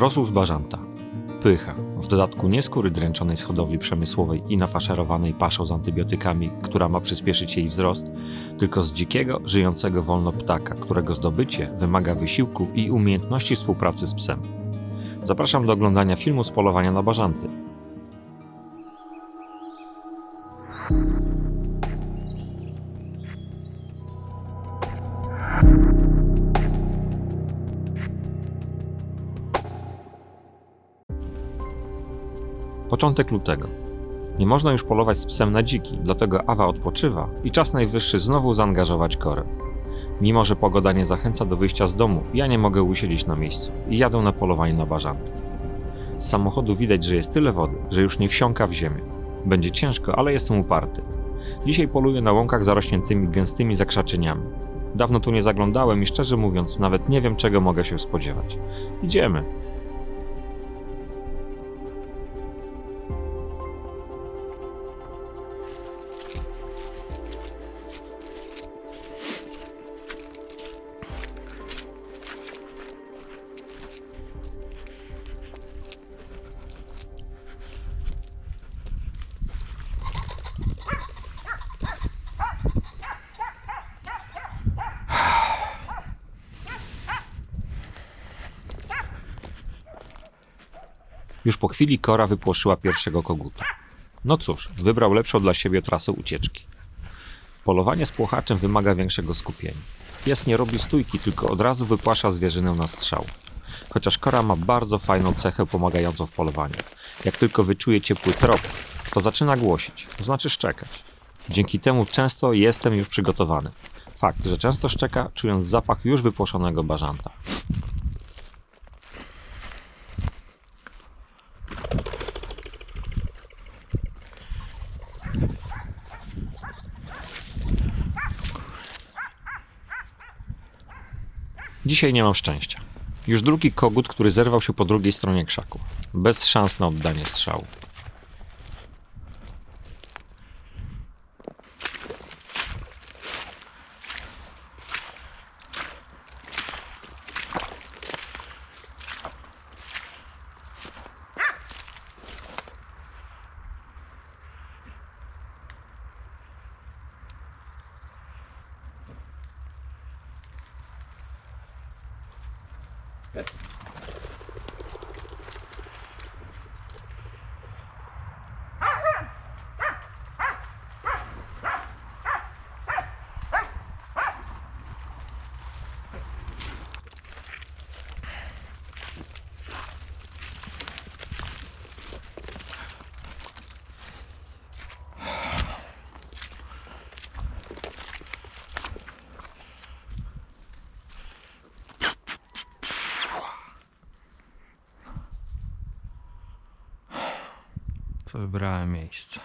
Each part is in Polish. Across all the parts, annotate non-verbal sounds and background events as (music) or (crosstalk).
Rosół z bażanta. Pycha. W dodatku nie skóry dręczonej z hodowli przemysłowej i nafaszerowanej paszą z antybiotykami, która ma przyspieszyć jej wzrost, tylko z dzikiego, żyjącego wolno ptaka, którego zdobycie wymaga wysiłku i umiejętności współpracy z psem. Zapraszam do oglądania filmu z polowania na bażanty. Początek lutego. Nie można już polować z psem na dziki, dlatego Awa odpoczywa i czas najwyższy znowu zaangażować korę. Mimo, że pogoda nie zachęca do wyjścia z domu, ja nie mogę usiedzieć na miejscu i jadę na polowanie na bażanty. Z samochodu widać, że jest tyle wody, że już nie wsiąka w ziemię. Będzie ciężko, ale jestem uparty. Dzisiaj poluję na łąkach zarośniętymi gęstymi zakrzaczeniami. Dawno tu nie zaglądałem i szczerze mówiąc, nawet nie wiem, czego mogę się spodziewać. Idziemy. Już po chwili Kora wypłoszyła pierwszego koguta. No cóż, wybrał lepszą dla siebie trasę ucieczki. Polowanie z płochaczem wymaga większego skupienia. Pies nie robi stójki, tylko od razu wypłasza zwierzynę na strzał. Chociaż Kora ma bardzo fajną cechę pomagającą w polowaniu. Jak tylko wyczuje ciepły trop, to zaczyna głosić, to znaczy szczekać. Dzięki temu często jestem już przygotowany. Fakt, że często szczeka, czując zapach już wypłoszonego bażanta. Dzisiaj nie mam szczęścia. Już drugi kogut, który zerwał się po drugiej stronie krzaku. Bez szans na oddanie strzału. To wybrałem miejsce.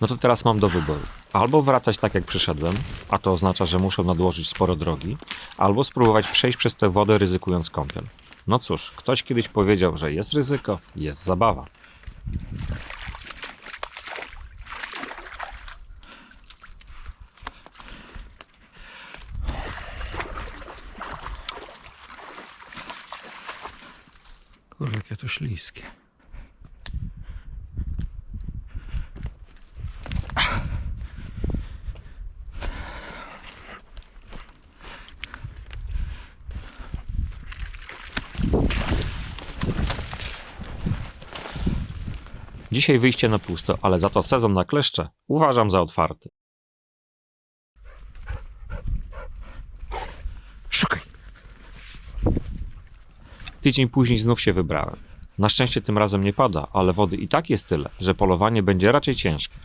No to teraz mam do wyboru. Albo wracać tak jak przyszedłem, a to oznacza, że muszę nadłożyć sporo drogi, albo spróbować przejść przez tę wodę ryzykując kąpiel. No cóż, ktoś kiedyś powiedział, że jest ryzyko, jest zabawa. Kurde, jakie to śliskie. Dzisiaj wyjście na pusto, ale za to sezon na kleszcze uważam za otwarty. Szukaj! Tydzień później znów się wybrałem. Na szczęście tym razem nie pada, ale wody i tak jest tyle, że polowanie będzie raczej ciężkie.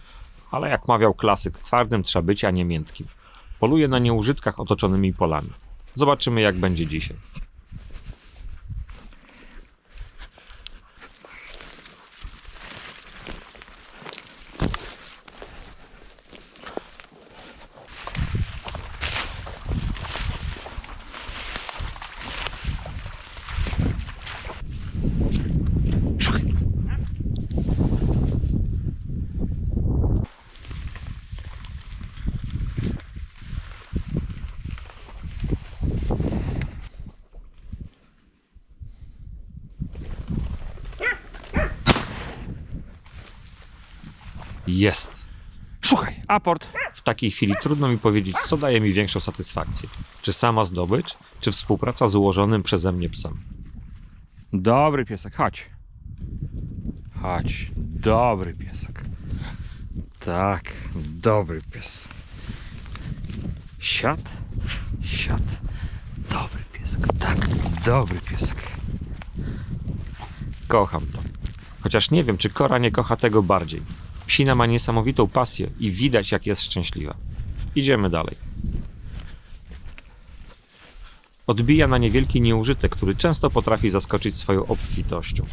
Ale jak mawiał klasyk, twardym trzeba być, a nie miętkim. Poluję na nieużytkach otoczonymi polami. Zobaczymy jak będzie dzisiaj. Jest! Szukaj, aport. W takiej chwili trudno mi powiedzieć, co daje mi większą satysfakcję. Czy sama zdobycz, czy współpraca z ułożonym przeze mnie psem. Dobry piesek, chodź. Chodź, dobry piesek. Tak, dobry pies. Siad, siad. Dobry piesek, tak, dobry piesek. Kocham to. Chociaż nie wiem, czy Kora nie kocha tego bardziej. Psina ma niesamowitą pasję i widać, jak jest szczęśliwa. Idziemy dalej. Odbija na niewielki nieużytek, który często potrafi zaskoczyć swoją obfitością.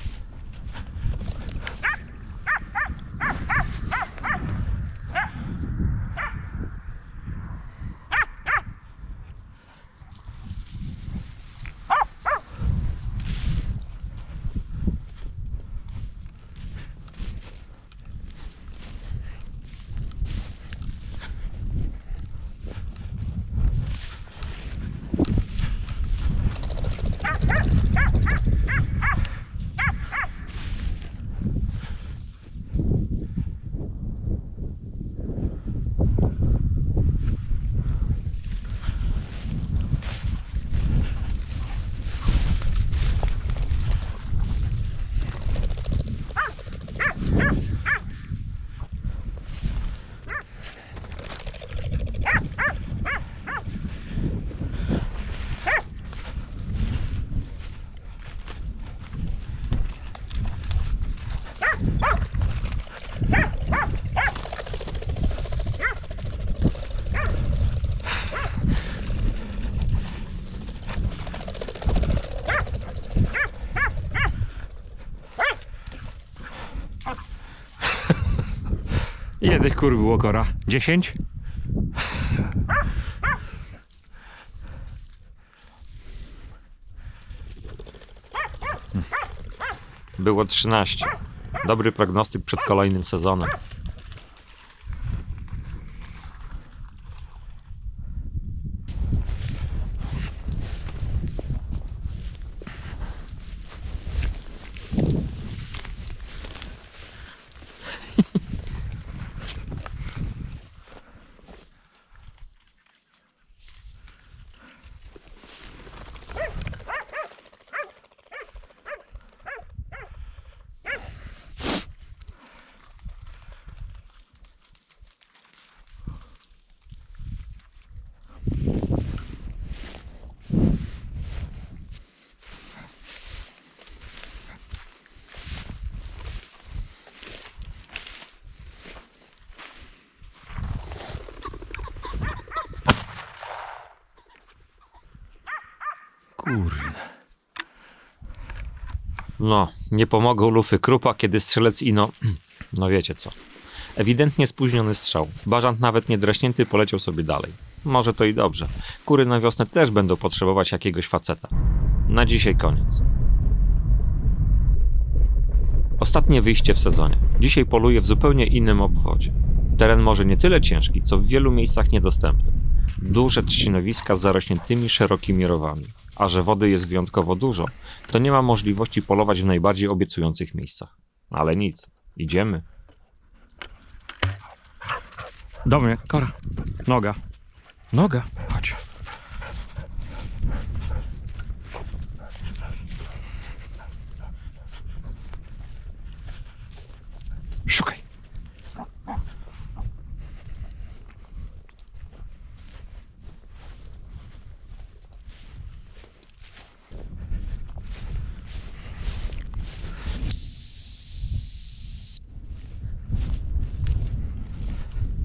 Ile tych kur było, Kora? Dziesięć? Było 13. Dobry prognostyk przed kolejnym sezonem. Kurde. No, nie pomogą lufy krupa, kiedy strzelec ino... (clears throat) No wiecie co. Ewidentnie spóźniony strzał. Bażant nawet nie draśnięty poleciał sobie dalej. Może to i dobrze. Kury na wiosnę też będą potrzebować jakiegoś faceta. Na dzisiaj koniec. Ostatnie wyjście w sezonie. Dzisiaj poluję w zupełnie innym obwodzie. Teren może nie tyle ciężki, co w wielu miejscach niedostępny. Duże trzcinowiska z zarośniętymi szerokimi rowami. A że wody jest wyjątkowo dużo, to nie ma możliwości polować w najbardziej obiecujących miejscach. Ale nic, idziemy. Do mnie, Kora. Noga. Noga. Chodź.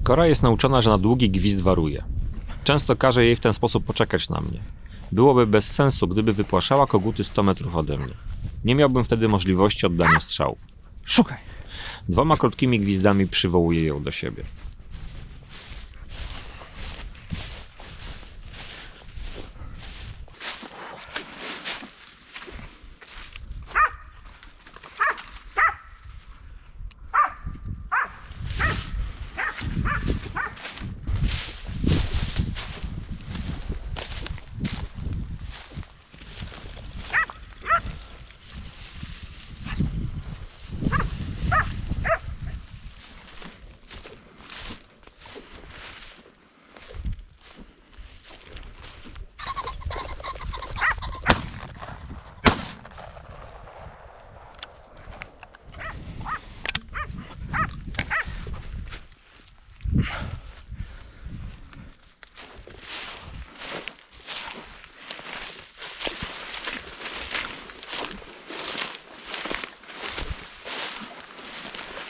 Kora jest nauczona, że na długi gwizd waruje. Często każe jej w ten sposób poczekać na mnie. Byłoby bez sensu, gdyby wypłaszała koguty 100 metrów ode mnie. Nie miałbym wtedy możliwości oddania strzału. Szukaj. Dwoma krótkimi gwizdami przywołuję ją do siebie.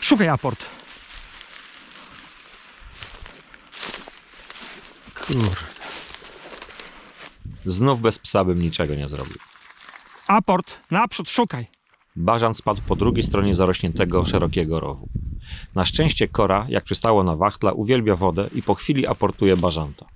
Szukaj aport. Kurde. Znów bez psa bym niczego nie zrobił. Aport, naprzód, szukaj. Bażant spadł po drugiej stronie zarośniętego, szerokiego rowu. Na szczęście Kora, jak przystało na wachtla, uwielbia wodę i po chwili aportuje bażanta.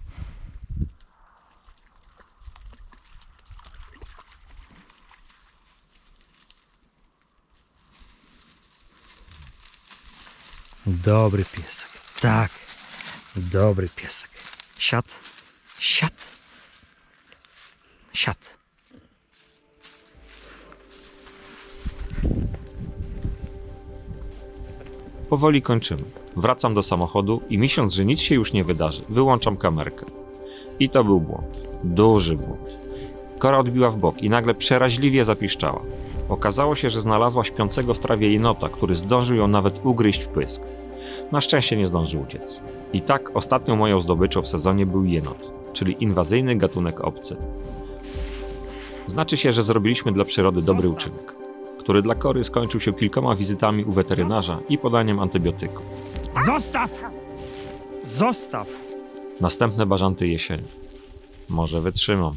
Dobry piesek. Tak. Dobry piesek. Siad. Siad. Siad. Powoli kończymy. Wracam do samochodu i myśląc, że nic się już nie wydarzy, wyłączam kamerkę. I to był błąd. Duży błąd. Kora odbiła w bok i nagle przeraźliwie zapiszczała. Okazało się, że znalazła śpiącego w trawie jenota, który zdążył ją nawet ugryźć w pysk. Na szczęście nie zdążył uciec. I tak ostatnią moją zdobyczą w sezonie był jenot, czyli inwazyjny gatunek obcy. Znaczy się, że zrobiliśmy dla przyrody dobry uczynek, który dla Kory skończył się kilkoma wizytami u weterynarza i podaniem antybiotyku. Zostaw! Zostaw! Następne bażanty jesieni. Może wytrzymam.